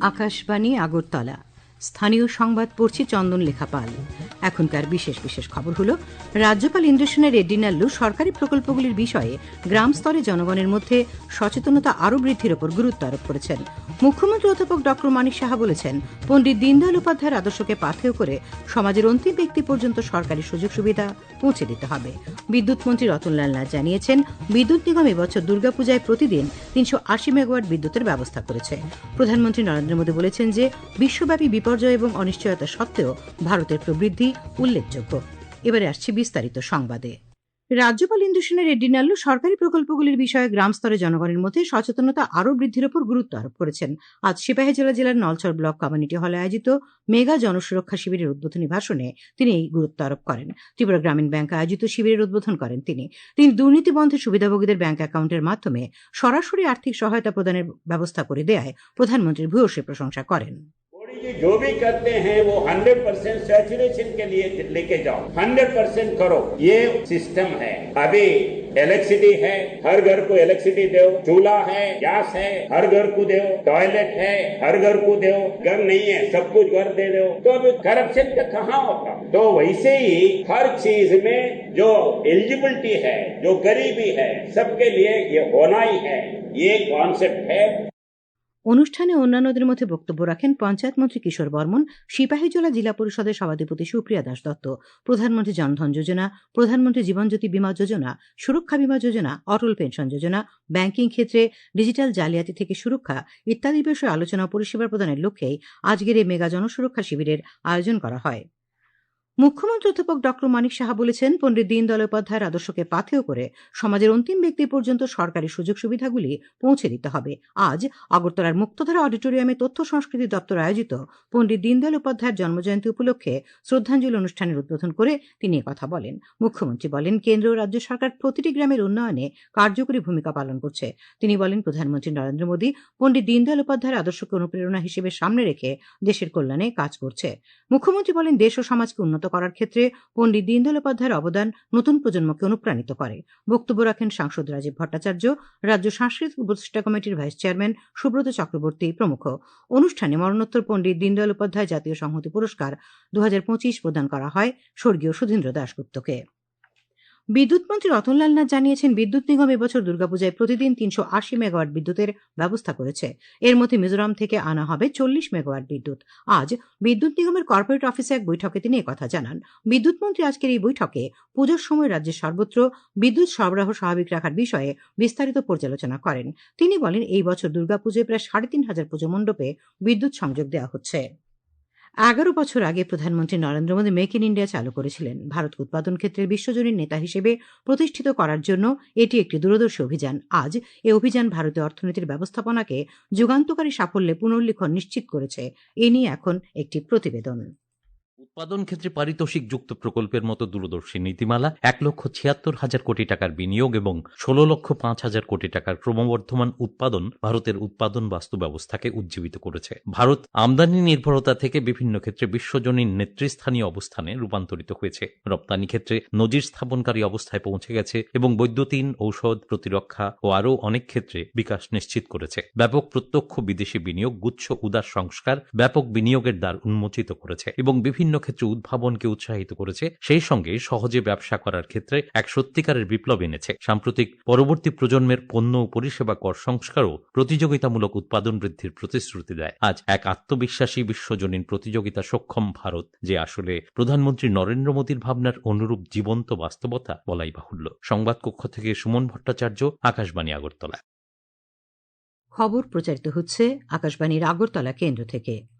আকাশবাণী আগরতলা। স্থানীয় সংবাদ পড়ছি চন্দন লেখা পাল এখনকার বিশেষ বিশেষ খবর হল, রাজ্যপাল ইন্দ্রসেনা রেড্ডি নাল্লু সরকারি প্রকল্পগুলির বিষয়ে গ্রাম স্তরে জনগণের মধ্যে সচেতনতা আরও বৃদ্ধির ওপর গুরুত্ব আরোপ করেছেন। মুখ্যমন্ত্রী অধ্যাপক ড মানিক সাহা বলেছেন, পণ্ডিত দীনদয়াল উপাধ্যায়ের আদর্শকে পাথেয় করে সমাজের অন্তিম ব্যক্তি পর্যন্ত সরকারি সুযোগ সুবিধা পৌঁছে দিতে হবে। বিদ্যুৎ মন্ত্রী রতনলাল নাথ জানিয়েছেন, বিদ্যুৎ নিগম এবছর দুর্গাপূজায় প্রতিদিন তিনশো আশি মেগাওয়াট বিদ্যুতের ব্যবস্থা করেছে। প্রধানমন্ত্রী নরেন্দ্র মোদী বলেছেন যে, বিশ্বব্যাপী বিপর্যয় এবং অনিশ্চয়তা সত্ত্বেও ভারতের প্রবৃদ্ধি উল্লেখযোগ্য। এবারে আসছে বিস্তারিত সংবাদে। রাজ্যপাল ইন্দুসেনের রেড্ডি নাল্লু সরকারি প্রকল্পগুলির বিষয়ে গ্রাম স্তরে জনগণের মধ্যে সচেতনতা আরও বৃদ্ধির ওপর গুরুত্ব আরোপ করেছেন। আজ সিপাহী জেলা জেলার নলছর ব্লক কমিউনিটি হলে আয়োজিত মেগা জনসুরক্ষা শিবিরের উদ্বোধনী ভাষণে তিনি এই গুরুত্ব আরোপ করেন। ত্রিপুরা গ্রামীণ ব্যাংক আয়োজিত শিবিরের উদ্বোধন করেন তিনি। তিনি দুর্নীতি বন্ধে সুবিধাভোগীদের ব্যাংক অ্যাকাউন্টের মাধ্যমে সরাসরি আর্থিক সহায়তা প্রদানের ব্যবস্থা করে দেয় প্রধানমন্ত্রীর ভূয়সী প্রশংসা করেন। जी जो भी करते हैं, वो 100 परसेंट सैचुरेशन के लिए लेके जाओ। 100 परसेंट करो। ये सिस्टम है। अभी इलेक्ट्रिसिटी है। हर घर को इलेक्ट्रिसिटी दो। चूल्हा है गैस है, हर घर को दो। टॉयलेट है, हर घर को दो। घर नहीं है, सब कुछ घर दे दो। तो अभी करप्शन का कहाँ होता तो वैसे ही हर चीज़ में जो एलिजिबिलिटी है, जो गरीबी है, सबके लिए ये होना ही है। ये कॉन्सेप्ट है। অনুষ্ঠানে অন্যান্যদের মধ্যে বক্তব্য রাখেন পঞ্চায়েত মন্ত্রী কিশোর বর্মন সিপাহীজলা জেলা পরিষদের সভাধিপতি সুপ্রিয়া দাস দত্ত, প্রধানমন্ত্রী জনধন যোজনা, প্রধানমন্ত্রী জীবনজ্যোতি বীমা যোজনা, সুরক্ষা বীমা যোজনা, অটল পেনশন যোজনা, ব্যাংকিং ক্ষেত্রে ডিজিটাল জালিয়াতি থেকে সুরক্ষা ইত্যাদি বিষয়ে আলোচনা পরিষেবা প্রদানের লক্ষ্যেই আজকের এই মেগা জনসুরক্ষা শিবিরের আয়োজন করা হয়। মুখ্যমন্ত্রী অধ্যাপক ড মানিক সাহা বলেছেন, পণ্ডিত দীনদয়াল উপাধ্যায়ের আদর্শকে পাথেয় করে সমাজের অন্তিম ব্যক্তি পর্যন্ত সরকারি সুযোগ সুবিধাগুলি পৌঁছে দিতে হবে। আজ আগরতলার মুক্তধারা অডিটোরিয়ামে তথ্য সংস্কৃতি দপ্তর আয়োজিত পণ্ডিত দীনদয়াল উপাধ্যায়ের জন্মজয়ন্তী উপলক্ষে শ্রদ্ধাঞ্জলি অনুষ্ঠানের উদ্বোধন করে তিনি কথা বলেন। মুখ্যমন্ত্রী বলেন, কেন্দ্র ও রাজ্য সরকার প্রতিটি গ্রামের উন্নয়নে কার্যকরী ভূমিকা পালন করছে। তিনি বলেন, প্রধানমন্ত্রী নরেন্দ্র মোদী পণ্ডিত দীনদয়াল উপাধ্যায়ের আদর্শকে অনুপ্রেরণা হিসেবে সামনে রেখে দেশের কল্যাণে কাজ করছে। মুখ্যমন্ত্রী বলেন, দেশ ও সমাজকে উন্নত করার ক্ষেত্রে পণ্ডিত দীনদয়াল উপাধ্যায়ের অবদান নতুন প্রজন্মকে অনুপ্রাণিত করে। বক্তব্য রাখেন সাংসদ রাজীব ভট্টাচার্য, রাজ্য সাংস্কৃতিক উপদেষ্টা কমিটির ভাইস চেয়ারম্যান সুব্রত চক্রবর্তী প্রমুখ। অনুষ্ঠানে মরণোত্তর পণ্ডিত দীনদয়াল উপাধ্যায় জাতীয় সংহতি পুরস্কার দু হাজার পঁচিশ প্রদান করা হয় স্বর্গীয় সুধীন্দ্র দাশগুপ্তকে। বিদ্যুৎ মন্ত্রী রতনলাল নাথ জানিয়েছেন, বিদ্যুৎ নিগম এবছর দুর্গাপূজায় প্রতিদিন তিনশো আশি মেগাওয়াট বিদ্যুতের ব্যবস্থা করেছে। এর মধ্যে মিজোরাম থেকে আনা হবে চল্লিশ মেগাওয়াট বিদ্যুৎ। আজ বিদ্যুৎ নিগমের কর্পোরেট অফিসে এক বৈঠকে তিনি একথা জানান। বিদ্যুৎ মন্ত্রী আজকের এই বৈঠকে পুজোর সময় রাজ্যের সর্বত্র বিদ্যুৎ সরবরাহ স্বাভাবিক রাখার বিষয়ে বিস্তারিত পর্যালোচনা করেন। তিনি বলেন, এই বছর দুর্গাপুজোয় প্রায় সাড়ে তিন হাজার পুজো মণ্ডপে বিদ্যুৎ সংযোগ দেওয়া হচ্ছে। এগারো বছর আগে প্রধানমন্ত্রী Narendra Modi make in India চালু করেছিলেন। ভারত উৎপাদন ক্ষেত্রের বিশ্বজনীন নেতা হিসেবে প্রতিষ্ঠিত করার জন্য এটি একটি দূরদর্শী অভিযান। আজ এ অভিযান ভারতীয় অর্থনীতির ব্যবস্থাপনাকে যুগান্তকারী সাফল্যে পুনর্লিখন নিশ্চিত করেছে। এ নিয়ে এখন একটি প্রতিবেদন। উৎপাদন ক্ষেত্রে পারিতোষিক যুক্ত প্রকল্পের মতো দূরদর্শী নীতিমালা এক লক্ষ ছিয়াত্তর হাজার কোটি টাকার বিনিয়োগ এবং ষোলো লক্ষ পাঁচ হাজার কোটি টাকার ক্রমবর্ধমান উৎপাদন ভারতের উৎপাদন বাস্তু ব্যবস্থাকে উজ্জীবিত করেছে। ভারত আমদানি নির্ভরতা থেকে বিভিন্ন ক্ষেত্রে বিশ্বজনীন নেতৃস্থানীয় অবস্থানে রূপান্তরিত হয়েছে। রপ্তানি ক্ষেত্রে নজির স্থাপনকারী অবস্থায় পৌঁছে গেছে এবং বৈদ্যুতিন, ঔষধ, প্রতিরক্ষা ও আরও অনেক ক্ষেত্রে বিকাশ নিশ্চিত করেছে। ব্যাপক প্রত্যক্ষ বিদেশি বিনিয়োগ, গুচ্ছ, উদার সংস্কার ব্যাপক বিনিয়োগের দ্বার উন্মোচিত করেছে এবং বিভিন্ন ক্ষেত্রে উদ্ভাবনকে উৎসাহিত করেছে, সেই সঙ্গে সহজে ব্যবসা করার ক্ষেত্রে এক সত্যিকারের বিপ্লব এনেছে। সাম্প্রতিক পরবর্তী প্রজন্মের পণ্য ও পরিষেবা কর সংস্কারও প্রতিযোগিতামূলক উৎপাদন বৃদ্ধির প্রতিশ্রুতি দেয়। আজ এক আত্মবিশ্বাসী বিশ্বজনীন প্রতিযোগিতা সক্ষম ভারত, যে আসলে প্রধানমন্ত্রী নরেন্দ্র মোদীর ভাবনার অনুরূপ জীবন্ত বাস্তবতা বলাই বাহুল্য। সংবাদ কক্ষ থেকে সুমন ভট্টাচার্য, আকাশবাণী আগরতলা। খবর প্রচারিত হচ্ছে আকাশবাণীর আগরতলা কেন্দ্র থেকে।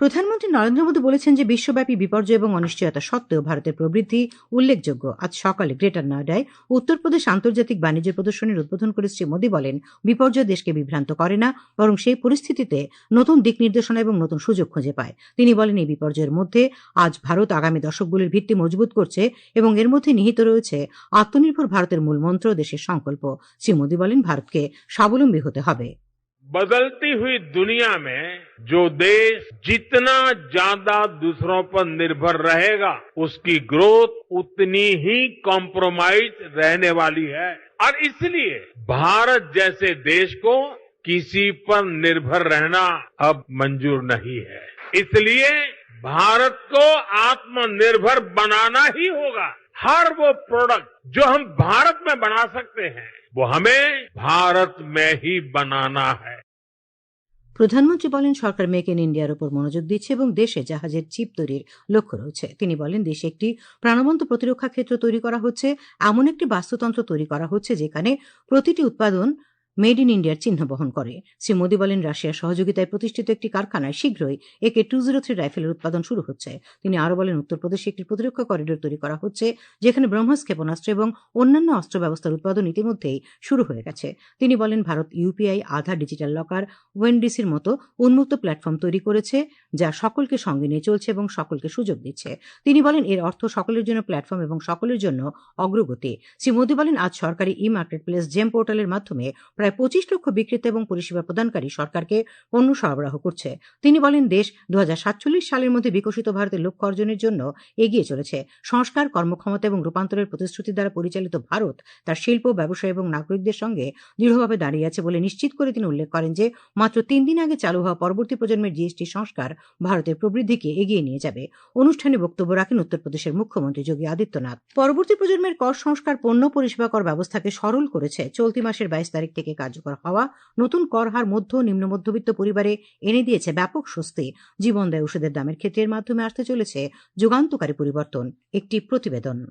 প্রধানমন্ত্রী নরেন্দ্র মোদী বলেছেন যে বিশ্বব্যাপী বিপর্যয় এবং অনিশ্চয়তা সত্ত্বেও ভারতের প্রবৃদ্ধি উল্লেখযোগ্য। আজ সকালে গ্রেটার নয়ডায় উত্তরপ্রদেশ আন্তর্জাতিক বাণিজ্য প্রদর্শনীর উদ্বোধন করে শ্রী মোদী বলেন, বিপর্যয় দেশকে বিভ্রান্ত করে না, বরং সেই পরিস্থিতিতে নতুন দিক নির্দেশনা এবং নতুন সুযোগ খুঁজে পায়। তিনি বলেন, এই বিপর্যয়ের মধ্যে আজ ভারত আগামী দশকগুলির ভিত্তি মজবুত করছে এবং এর মধ্যে নিহিত রয়েছে আত্মনির্ভর ভারতের মূল মন্ত্র, দেশের সংকল্প। শ্রী মোদী বলেন, ভারতকে স্বাবলম্বী হতে হবে। बदलती हुई दुनिया में जो देश जितना ज़्यादा दूसरों पर निर्भर रहेगा, उसकी ग्रोथ उतनी ही कॉम्प्रोमाइज रहने वाली है। और इसलिए भारत जैसे देश को किसी पर निर्भर रहना अब मंजूर नहीं है। इसलिए भारत को आत्मनिर्भर बनाना ही होगा। हर वो प्रोडक्ट जो हम भारत में बना सकते हैं वो हमें भारत में ही बनाना है প্রধানমন্ত্রী বলেন সরকার মেক ইন ইন্ডিয়ার উপর মনোযোগ দিচ্ছে এবং দেশে জাহাজের চিপ তৈরির লক্ষ্য রয়েছে তিনি বলেন দেশে একটি প্রাণবন্ত প্রতিরক্ষা ক্ষেত্র তৈরি করা হচ্ছে এমন একটি বাস্তুতন্ত্র তৈরি করা হচ্ছে যেখানে প্রতিটি উৎপাদন মেড ইন ইন্ডিয়ার চিহ্ন বহন করে। শ্রী মোদী বলেন, রাশিয়ার সহযোগিতায় প্রতিষ্ঠিত একটি কারখানায় শীঘ্রই একে টু জিরো থ্রি রাইফেলের উৎপাদন শুরু হচ্ছে। তিনি আরও বলেন, উত্তরপ্রদেশে একটি প্রতিরক্ষা করিডোর তৈরি করা হচ্ছে, যেখানে ব্রহ্মস ক্ষেপণাস্ত্র এবং অন্যান্য অস্ত্র ব্যবস্থার উৎপাদন ইতিমধ্যেই শুরু হয়ে গেছে। তিনি বলেন, Bharat UPI Aadhaar digital locker ওয়েনডিসির মতো উন্মুক্ত প্ল্যাটফর্ম তৈরি করেছে, যা সকলকে সঙ্গে নিয়ে চলছে এবং সকলকে সুযোগ দিচ্ছে। তিনি বলেন, এর অর্থ সকলের জন্য প্ল্যাটফর্ম এবং সকলের জন্য অগ্রগতি। শ্রী মোদী বলেন, আজ সরকারি ই মার্কেট প্লেস জেম পোর্টালের মাধ্যমে প্রায় পঁচিশ লক্ষ বিক্রেতা এবং পরিষেবা প্রদানকারী সরকারকে পণ্য সরবরাহ করছে। তিনি বলেন, দেশ দু হাজার সাতচল্লিশ সালের মধ্যে বিকশিত ভারতের লক্ষ্য অর্জনের জন্য এগিয়ে চলেছে। সংস্কার, কর্মক্ষমতা এবং রূপান্তরের প্রতিশ্রুতি দ্বারা পরিচালিত ভারত তার শিল্প ব্যবসা এবং নাগরিকদের সঙ্গে দৃঢ়ভাবে দাঁড়িয়ে আছে বলে নিশ্চিত করে তিনি উল্লেখ করেন যে, মাত্র তিন দিন আগে চালু হওয়া পরবর্তী প্রজন্মের জিএসটি সংস্কার ভারতের প্রবৃদ্ধিকে এগিয়ে নিয়ে যাবে। অনুষ্ঠানে বক্তব্য রাখেন উত্তরপ্রদেশের মুখ্যমন্ত্রী যোগী আদিত্যনাথ। পরবর্তী প্রজন্মের কর সংস্কার, পণ্য পরিষেবা কর ব্যবস্থাকে সরল করেছে। চলতি মাসের বাইশ তারিখ থেকে কার্যকর হওয়া নতুন কর হার মধ্য নিম্ন মধ্যবিত্ত পরিবারে এনে দিয়েছে ব্যাপক স্বস্তি। জীবনদায় ওষুধের দামের ক্ষেত্রের মাধ্যমে আসতে চলেছে যুগান্তকারী পরিবর্তন। একটি প্রতিবেদন।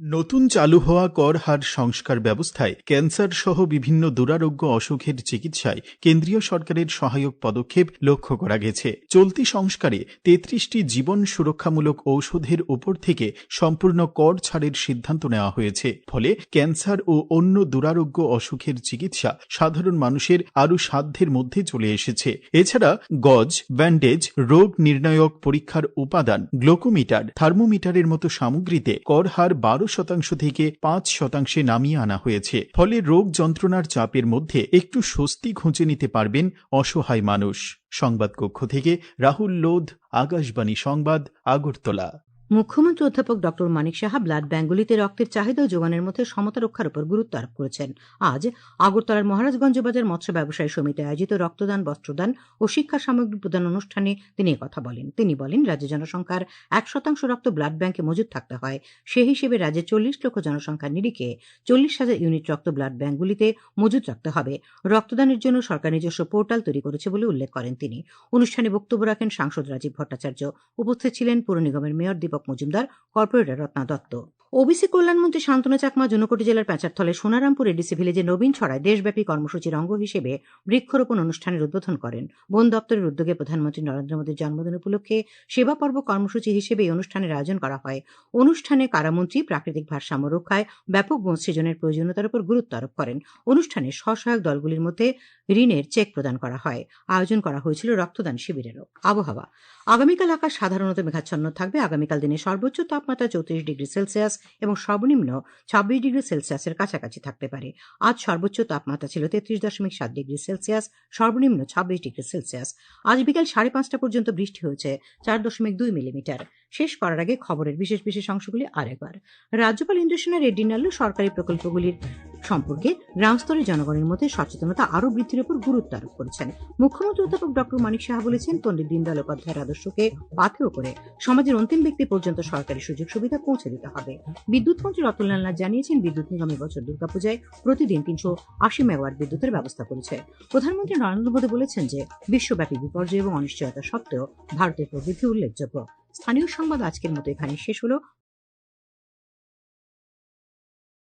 নতুন চালু হওয়া কর হার সংস্কার ব্যবস্থায় ক্যান্সার সহ বিভিন্ন দুরারোগ্য অসুখের চিকিৎসায় কেন্দ্রীয় সরকারের সহায়ক পদক্ষেপ লক্ষ্য করা গেছে। চলতি সংস্কারে তেত্রিশটি জীবন সুরক্ষামূলক ঔষধের উপর থেকে সম্পূর্ণ কর ছাড়ের সিদ্ধান্ত নেওয়া হয়েছে। ফলে ক্যান্সার ও অন্য দুরারোগ্য অসুখের চিকিৎসা সাধারণ মানুষের আরও সাধ্যের মধ্যে চলে এসেছে। এছাড়া গজ, ব্যান্ডেজ, রোগ নির্ণায়ক পরীক্ষার উপাদান, গ্লোকোমিটার, থার্মোমিটারের মতো সামগ্রীতে কর হার বারো শতাংশ থেকে পাঁচ শতাংশে নামিয়ে আনা হয়েছে। ফলে রোগ যন্ত্রণার চাপের মধ্যে একটু স্বস্তি খুঁজে নিতে পারবেন অসহায় মানুষ। সংবাদকক্ষ থেকে রাহুল লোধ, আকাশবাণী সংবাদ, আগরতলা। মুখ্যমন্ত্রী অধ্যাপক ডক্টর মানিক সাহা ব্লাড ব্যাঙ্কগুলিতে রক্তের চাহিদা ও যোগানের মধ্যে সমতা রক্ষার উপর গুরুত্ব আরোপ করেছেন। আজ আগরতলার মহারাজগঞ্জ বাজার মৎস্য ব্যবসায়ী সমিতি আয়োজিত রক্তদান, বস্ত্রদান ও শিক্ষা সামগ্রী প্রদান অনুষ্ঠানে তিনি কথা বলেন। তিনি বলেন, রাজ্যে জনসংখ্যার এক শতাংশ রক্ত ব্লাড ব্যাঙ্কে মজুদ থাকতে হয়। সে হিসেবে রাজ্যে চল্লিশ লক্ষ জনসংখ্যার নিরিখে চল্লিশ হাজার ইউনিট রক্ত ব্লাড ব্যাঙ্কগুলিতে মজুদ রাখতে হবে। রক্তদানের জন্য সরকার নিজস্ব পোর্টাল তৈরি করেছে বলে উল্লেখ করেন তিনি। অনুষ্ঠানে বক্তব্য রাখেন সাংসদ রাজীব ভট্টাচার্য। উপস্থিত ছিলেন পুর নিগমের mayor Dipak Majumdar, corporator Ratna Dutta. OBC কল্যাণমন্ত্রী Shantanu Chakma জনকোটি জেলার প্যাঁচারথলে সোনারামপুর এডিসি ভিলেজে নবীন ছড়ায় দেশব্যাপী কর্মসূচির অঙ্গ হিসেবে বৃক্ষরোপণ অনুষ্ঠানের উদ্বোধন করেন। বন দপ্তরের উদ্যোগে প্রধানমন্ত্রী নরেন্দ্র মোদীর জন্মদিন উপলক্ষে সেবা পর্ব কর্মসূচি হিসেবে এই অনুষ্ঠানের আয়োজন করা হয়। অনুষ্ঠানে কারামন্ত্রী, প্রাকৃতিক ভারসাম্য রক্ষায় ব্যাপক বন সৃজনের প্রয়োজনীয়তার উপর গুরুত্ব আরোপ করেন। অনুষ্ঠানে স্বসহায়ক দলগুলির মধ্যে ঋণের চেক প্রদান করা হয়। আয়োজন করা হয়েছিল রক্তদান শিবিরেরও। আবহাওয়া। আগামীকাল আকাশ সাধারণত মেঘাচ্ছন্ন থাকবে। আগামীকাল দিনে সর্বোচ্চ তাপমাত্রা চৌত্রিশ ডিগ্রি সেলসিয়াস এবং সর্বনিম্ন ছাব্বিশ ডিগ্রি সেলসিয়াসের কাছাকাছি থাকতে পারে। আজ সর্বোচ্চ তাপমাত্রা ছিল তেত্রিশ দশমিক সাত ডিগ্রি সেলসিয়াস, সর্বনিম্ন ছাব্বিশ ডিগ্রি সেলসিয়াস। আজ বিকাল সাড়ে পাঁচটা পর্যন্ত বৃষ্টি হয়েছে, চার দশমিক দুই মিলিমিটার। শেষ করার আগে খবরের বিশেষ বিশেষ অংশগুলি আরেকবার। রাজ্যপাল ইন্দ্রসেনা রেড্ডি নাল্লু সরকারি প্রকল্পগুলির সম্পর্কে গ্রামস্তরের জনগণের মধ্যে সচেতনতা আরও বৃদ্ধির উপর গুরুত্ব আরোপ করেছেন। মুখ্যমন্ত্রী অধ্যাপক ডক্টর মানিক সাহা বলেছেন, পণ্ডিত দীনদয়াল উপাধ্যায়ের আদর্শকে পাথেয় করে সমাজের অন্তিম ব্যক্তি পর্যন্ত সরকারি সুযোগ সুবিধা পৌঁছে দিতে হবে। বিদ্যুৎ মন্ত্রী রতনলাল নাথ জানিয়েছেন, বিদ্যুৎ নিগম এবছর দুর্গাপূজায় প্রতিদিন তিনশো আশি মেগাওয়াট বিদ্যুতের ব্যবস্থা করেছে। প্রধানমন্ত্রী নরেন্দ্র মোদী বলেছেন যে, বিশ্বব্যাপী বিপর্যয় এবং অনিশ্চয়তা সত্ত্বেও ভারতের প্রবৃদ্ধি উল্লেখযোগ্য। স্থানীয় সংবাদ আজকের মতো এখানে শেষ হলো।